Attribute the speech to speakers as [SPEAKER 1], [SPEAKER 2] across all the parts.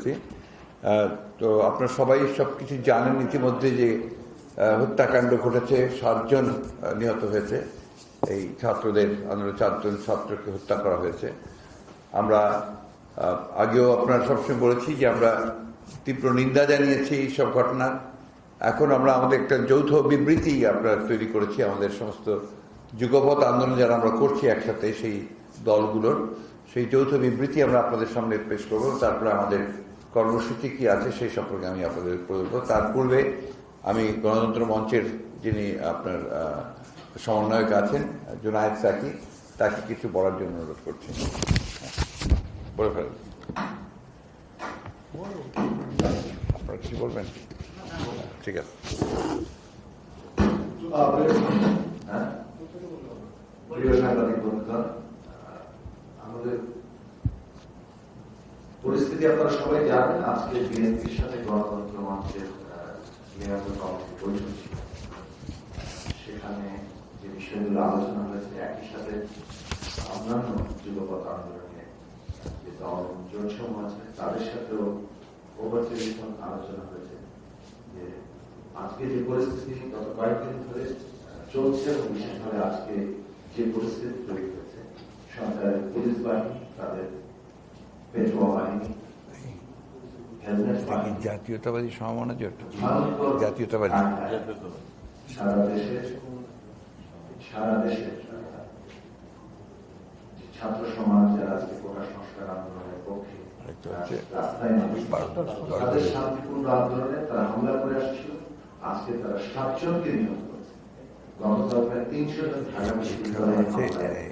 [SPEAKER 1] আহ, তো আপনারা সবাই সব কিছু জানেন ইতিমধ্যে যে হত্যাকাণ্ড ঘটেছে সাতজন নিহত হয়েছে। এই ছাত্রদের আন্দোলন চারজন ছাত্রকে হত্যা করা হয়েছে। আমরা আগেও আপনারা সবসময় বলেছি যে আমরা তীব্র নিন্দা জানিয়েছি এই সব ঘটনার এখন আমরা আমাদের একটা যৌথ বিবৃতি আমরা তৈরি করেছি। আমাদের সমস্ত যুগপথ আন্দোলন যারা আমরা করছি একসাথে সেই দলগুলোর। সেই যৌথ বিবৃতি আমরা আপনাদের সামনে পেশ করব। তারপরে আমাদের কর্মসূচি কি আছে সেই সম্পর্কে আমি আপনাদের বলব। তার পূর্বে আমি গণতন্ত্র মঞ্চের যিনি আপনার সমন্বয়ক আছেন জুনায়েদ সাকি তাকে কিছু বলার জন্য অনুরোধ করছি। বলে ফেলেন। আপনারা বলবেন? ঠিক আছে?
[SPEAKER 2] প্রিয় সাংবাদিক বন্ধুগণ, আমাদের পরিস্থিতি আপনারা সবাই জানেন, আজকে বিএনপির সাথে গণতন্ত্র মঞ্চের কমিটি বৈঠক ছিল। সেখানে যে বিষয়গুলো আলোচনা হয়েছে, একই সাথে অন্যান্য যুগপথ আন্দোলনে যে দল জোটসমূহ আছে, তাদের সাথেও ওভার আলোচনা হয়েছে যে আজকে যে পরিস্থিতি, গত কয়েকদিন ধরে চলছে এবং বিশেষভাবে আজকে যে পরিস্থিতি তৈরি পুলিশ বাহিনী তাদের পেট্রোল বাহিনী
[SPEAKER 1] জাতীয়তাবাদী সমমনা জোট জাতীয়তাবাদী
[SPEAKER 2] সারা দেশে সারা দেশে ছাত্র সমাজ যারা আজকে কোটা সংস্কার আন্দোলনের পক্ষে রাস্তায় তাদের শান্তিপূর্ণ আন্দোলনে তারা হামলা করে আসছিল আজকে তারা সাতজনকে নিহত করেছে গতকাল প্রায় তিনশো জন ঢাকা বিশ্ববিদ্যালয়ে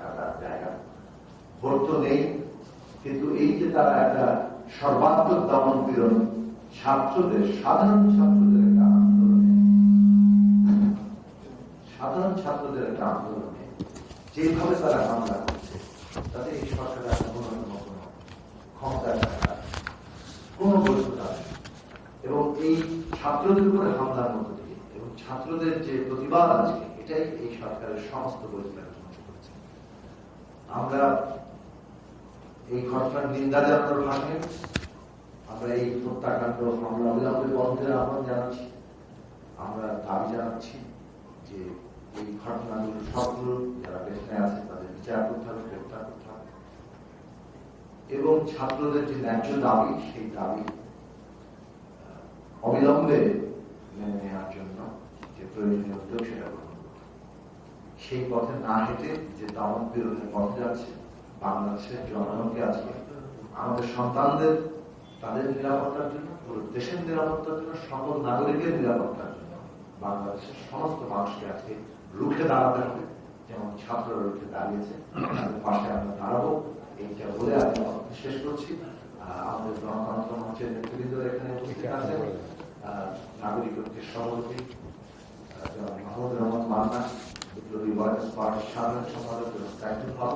[SPEAKER 1] তো
[SPEAKER 2] নেই, কিন্তু এই যে তারা একটা সর্বাত্মক দমন পীড়ন, ছাত্রদের, সাধারণ ছাত্রদের একটা আন্দোলনে। সাধারণ ছাত্রদের একটা আন্দোলনে, যেভাবে তারা হামলা করছে, তাতে এই সরকারের একটা ন্যূনতম ক্ষমতা কোনো বৈধতা। এবং এই ছাত্রদের উপরে হামলার মধ্য দিয়ে, এবং ছাত্রদের যে প্রতিবাদ আছে এটাই এই সরকারের সমস্ত করেছে। আমরা এই ঘটনার নিন্দা জানানোর ভাষে আমরা এই হত্যাকাণ্ড হামলা অবিলম্বে বন্ধের আহ্বান জানাচ্ছি। আমরা দাবি জানাচ্ছি যে এই ঘটনাগুলো সবগুলো যারা পেছনে আছে তাদের বিচার করতে হবে গ্রেপ্তার করতে হবে এবং ছাত্রদের যে ন্যায্য দাবি, সেই দাবি অবিলম্বে মেনে নেওয়ার জন্য যে প্রয়োজনীয় উদ্যোগ সেটা গ্রহণ সেই পথে না হেঁটে যে দামন বিরোধের পথে যাচ্ছে বাংলাদেশের জনগণকে আজকে আমাদের সন্তানদের তাদের নিরাপত্তার জন্য পুরো দেশের নিরাপত্তার জন্য সকল নাগরিকের নিরাপত্তার জন্য বাংলাদেশের সমস্ত মানুষকে আজকে রুখে দাঁড়াতে হবে। যেমন ছাত্ররা রুখে দাঁড়িয়েছে তাদের পাশে আমরা দাঁড়াবো। এইটা বলে আমি শেষ করছি। আমাদের গণতন্ত্র মঞ্চের নেতৃবৃন্দ এখানে উপস্থিত আহ, নাগরিক ঐক্যের সভাপতি মাহমুদ রহমান মান্না বিপ্লবী ওয়ার্কার্স পার্টির সাধারণ সম্পাদক জনাব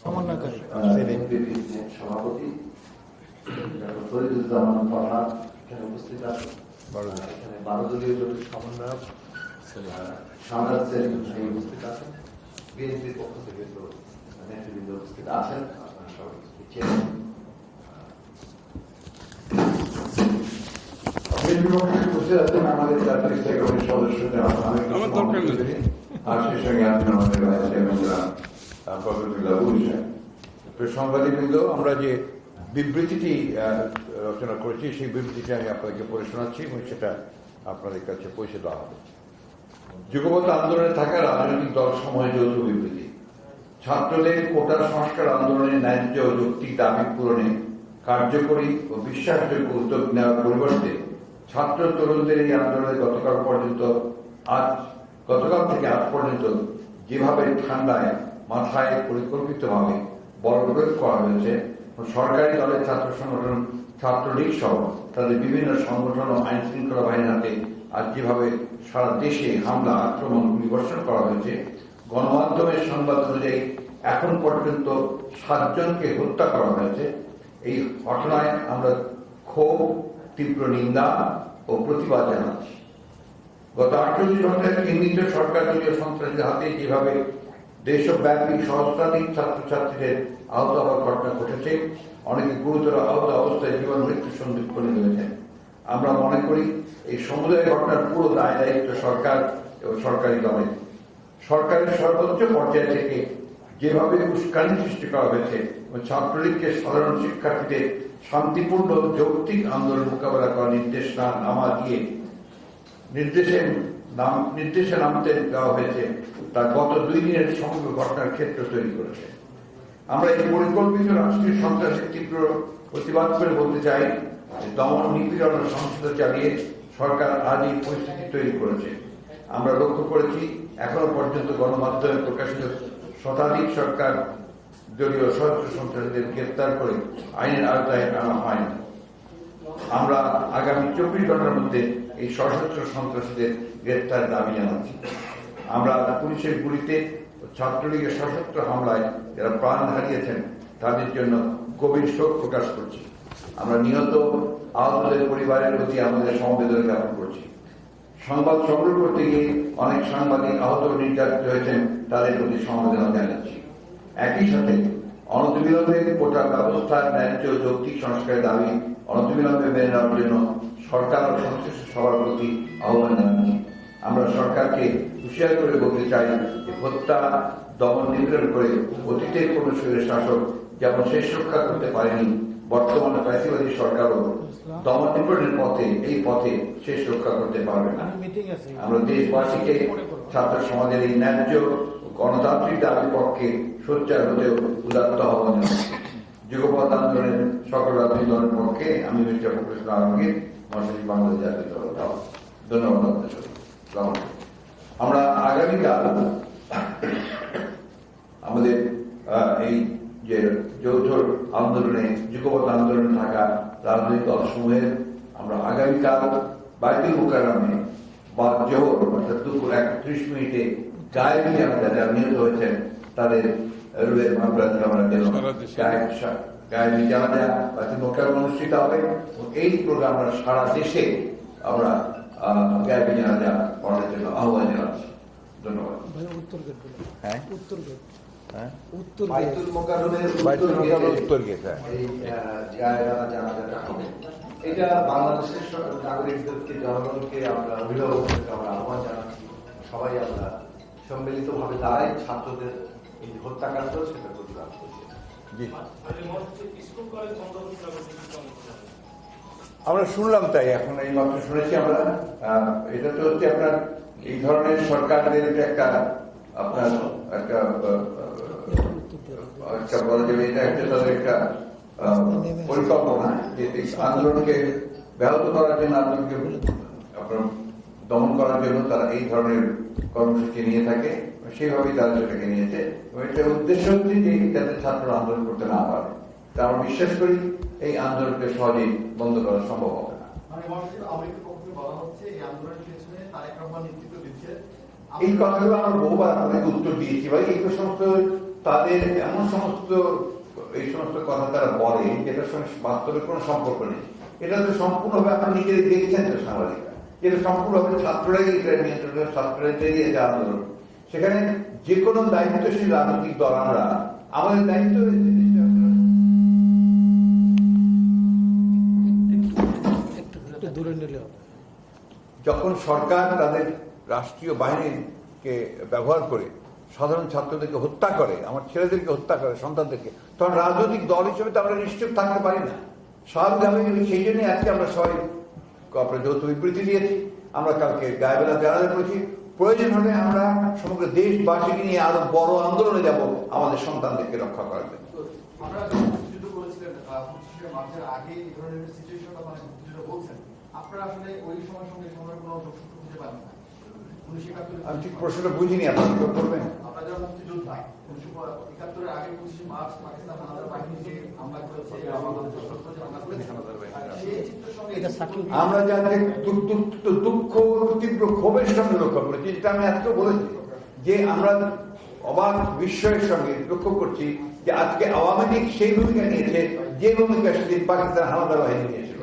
[SPEAKER 3] সমন্বয়কারী।
[SPEAKER 2] সভাপতি ফরিদুজ্জামান ফরহাদ এখানে উপস্থিত আছেন। এখানে বারো দলীয় জোটের সমন্বয়ক সাদাত সেলিম উপস্থিত আছেন। বিএনপির পক্ষ থেকে নেতৃবৃন্দ উপস্থিত আছেন আপনারা সবাই
[SPEAKER 4] আমাদের জাতীয় সেক্রেটারি সদস্য অনেক
[SPEAKER 5] আমার
[SPEAKER 4] আর সেই সঙ্গে আছেন আমাদের
[SPEAKER 1] সাংবাদিকবৃন্দ আমরা যে বিবৃতিটি রচনা করেছি, সেই বিবৃতিটি আমি আপনাদেরকে পড়ে শোনাচ্ছি এবং সেটা আপনাদের কাছে পৌঁছে দেওয়া হবে। যুগপথ আন্দোলনে থাকা রাজনৈতিক দল সময় যৌথ বিবৃতি। ছাত্রদের কোটা সংস্কার আন্দোলনের ন্যায্য যৌক্তিক দাবি পূরণে কার্যকরী ও বিশ্বাসযোগ্য উদ্যোগ নেওয়ার পরিবর্তে ছাত্র তরুণদের এই আন্দোলনে গতকাল পর্যন্ত আজ, গতকাল থেকে আজ পর্যন্ত যেভাবে ঠান্ডায় মাথায় পরিকল্পিতভাবে বল প্রয়োগ করা হয়েছে। সরকারি দলের ছাত্র সংগঠন, ছাত্রলীগ সহ তাদের বিভিন্ন সংগঠন ও আইন শৃঙ্খলা বাহিনীর হাতে আজ যেভাবে সারা দেশে হামলা, আক্রমণ গুলিবর্ষণ করা হয়েছে, গণমাধ্যমের সংবাদ অনুযায়ী এখন পর্যন্ত সাতজনকে হত্যা করা হয়েছে। এই ঘটনায় আমরা ক্ষোভ, তীব্র নিন্দা ও প্রতিবাদ জানাচ্ছি। গত আটচল্লিশ ঘন্টায় কেন্দ্রিত সরকার দলীয় সন্ত্রাসীদের হাতে যেভাবে দেশব্যাপী সহস্রাধিক ছাত্রছাত্রীদের আহত হওয়ার ঘটনা ঘটেছে। অনেকে গুরুতর আহত অবস্থায় জীবন মৃত্যুর সন্মুখীন হয়েছেন আমরা মনে করি, এই সমুদায় ঘটনার পুরো দায় দায়িত্ব সরকার এবং সরকারি দলের। সরকারের সর্বোচ্চ পর্যায় থেকে যেভাবে উস্কানি সৃষ্টি করা হয়েছে ছাত্রলীগকে সাধারণ শিক্ষার্থীদের শান্তিপূর্ণ যৌক্তিক আন্দোলন মোকাবেলা করার নির্দেশ না নামা দিয়ে নির্দেশে নাম, নির্দেশে নামতে দেওয়া হয়েছে। তা গত দুই দিনের সমগ্র ঘটনার ক্ষেত্র তৈরি করেছে। আমরা এই পরিকল্পিত রাষ্ট্রীয় সন্ত্রাসের তীব্র প্রতিবাদ করে বলতে চাই দমন নিপীড়ন ও সহিংসতা চালিয়ে সরকার আজ এই পরিস্থিতি তৈরি করেছে। আমরা লক্ষ্য করেছি, এখনও পর্যন্ত গণমাধ্যমে প্রকাশিত শতাধিক সরকার দলীয় সশস্ত্র সন্ত্রাসীদের গ্রেপ্তার করে আইনের আওতায় আনা হয়নি। আমরা আগামী চব্বিশ ঘণ্টার মধ্যে এই সশস্ত্র সন্ত্রাসীদের গ্রেপ্তার দাবি জানাচ্ছি। আমরা পুলিশের গুলিতে ছাত্রলীগের সশস্ত্র হামলায় যারা প্রাণ হারিয়েছেন, তাদের জন্য গভীর শোক প্রকাশ করছি। আমরা নিহত আহতদের পরিবারের প্রতি আমাদের সমবেদনা জ্ঞাপন করছি। সংবাদ সংগ্রহ করতে গিয়ে অনেক সাংবাদিক আহত নির্যাতিত হয়েছেন, তাদের প্রতি সমবেদনা জানাচ্ছি। একই সাথে অনতিবিলম্বে কোটা ব্যবস্থার ন্যায্য যৌক্তিক সংস্কারের দাবি অনতিবিলম্বে মেনে নেওয়ার জন্য সরকার ও সংশ্লিষ্ট সবার প্রতি আহ্বান জানাচ্ছি। আমরা সরকারকে হুঁশিয়ার করে বলতে চাই যে হত্যা, দমন, নিপীড়ন করে অতীতের কোন শরীরের শাসক যেমন শেষ রক্ষা করতে পারেনি, বর্তমানে ফ্যাসিবাদী সরকারও দমন, নিপীড়নের পথে, এই পথে শেষ রক্ষা করতে পারবে না। আমরা দেশবাসীকে, ছাত্র সমাজের এই ন্যায্য গণতান্ত্রিক দাবির পক্ষে সোচ্চার হতেও উদাত্ত আহ্বান জানাচ্ছি। যুগপথ সকল দলের পক্ষে আমি মিস্টার প্রফেসর আলমগীর, মহাসচিব বাংলাদেশ জাতীয় দল দাও। ধন্যবাদ। আমরা আগামীকাল আমাদের এই যে যৌথ আন্দোলনে যুগপথ আন্দোলনে থাকা রাজনৈতিক দলসমূহের আমরা আগামীকাল বাইতুল মুকাররমে বা জোহর, অর্থাৎ দুপুর একত্রিশ মিনিটে গায়েবী জানাজা যারা নিহত হয়েছেন তাদের রুহের মামলাতে আমরা গেলাম গায়েবী জানাজা মুকাররমে অনুষ্ঠিত হবে এই প্রোগ্রাম আমরা সারা দেশে আমরা জানাজা পড়ার জন্য আহ্বান জানাচ্ছি। ধন্যবাদ। হ্যাঁ?
[SPEAKER 3] উত্তর গেট
[SPEAKER 1] হ্যাঁ? হ্যাঁ।
[SPEAKER 2] এটা বাংলাদেশের নাগরিকদেরকে জনগণকে আমরা অভিভাবকদেরকে আমরা আহ্বান জানাচ্ছি। সবাই আমরা সম্মিলিতভাবে দাঁড়াই ছাত্রদের এই হত্যাকাণ্ড সেটা প্রতিবাদ করছি।
[SPEAKER 1] জি। আমরা শুনলাম তাই এখন এই মাত্র শুনেছি আমরা। আহ, এটা তো হচ্ছে আপনার এই ধরনের সরকারদের একটা আপনার একটা একটা বলা যাবে এটা একটা তাদের একটা আহ, পরিকল্পনা যে এই আন্দোলনকে ব্যাহত করার জন্য আন্দোলনকে আপনার দমন করার জন্য তারা এই ধরনের কর্মসূচি নিয়ে থাকে। সেইভাবেই তারা সেটাকে নিয়েছে এবং এটার উদ্দেশ্য হচ্ছে যে যাতে ছাত্ররা আন্দোলন করতে না পারে। তা আমরা বিশ্বাস করি এই আন্দোলনকে সহজেই বন্ধ করা সম্ভব হবে না।
[SPEAKER 6] মানে এই
[SPEAKER 1] কথাগুলো আমরা বহুবার আপনাকে উত্তর দিয়েছি। ভাই এই সমস্ত তাদের এমন সমস্ত এই সমস্ত কথা তারা বলে যেটার সঙ্গে বাস্তবে কোনো সম্পর্ক নেই। এটা তো সম্পূর্ণভাবে আপনি নিজেই দেখছেন তো সাংবাদিকরা। এটা সম্পূর্ণভাবে ছাত্ররাই এটা নিয়ন্ত্রণ ছাত্ররাই যে আন্দোলন। সেখানে যে কোনো দায়িত্বশীল রাজনৈতিক দল আমরা আমাদের দায়িত্ব যখন সরকার তাদের রাষ্ট্রীয় বাহিনীকে ব্যবহার করে সাধারণ ছাত্রদেরকে হত্যা করে আমার ছেলেদেরকে হত্যা করে সন্তানদেরকে তখন রাজনৈতিক দল হিসেবে তো আমরা নিশ্চুপ থাকতে পারি না। স্বাভাবিকভাবে সেই জন্যই আজকে আমরা সবাই যৌথ বিবৃতি দিয়েছি আমরা কালকে গায়েবেলা জানাতে করেছি প্রয়োজন হলে আমরা সমগ্র দেশবাসীকে নিয়ে আরও বড় আন্দোলনে যাব আমাদের সন্তানদেরকে রক্ষা করার জন্য।
[SPEAKER 6] মানে মুক্তিযুদ্ধ বলছেন আপনারা আসলে ওই সময়ের সঙ্গে কোনো যোগসূত্র খুঁজে না? উনিশশো
[SPEAKER 1] আমি ঠিক প্রশ্নটা বুঝিনি আপনি করবেন?
[SPEAKER 6] আগে পঁচিশে মার্চ পাকিস্তান হানাদার বাহিনী যে হামলা করেছে
[SPEAKER 1] আমরা দু- দুঃখ তীব্র ক্ষোভের সঙ্গে লক্ষ্য করেছি যেটা আমি এত বলেছি যে আমরা অবাক বিস্ময়ের সঙ্গে লক্ষ্য করছি যে আজকে আওয়ামী লীগ সেই ভূমিকা নিয়েছে যে ভূমিকা সেদিন পাকিস্তান হানাদার বাহিনী নিয়েছিল।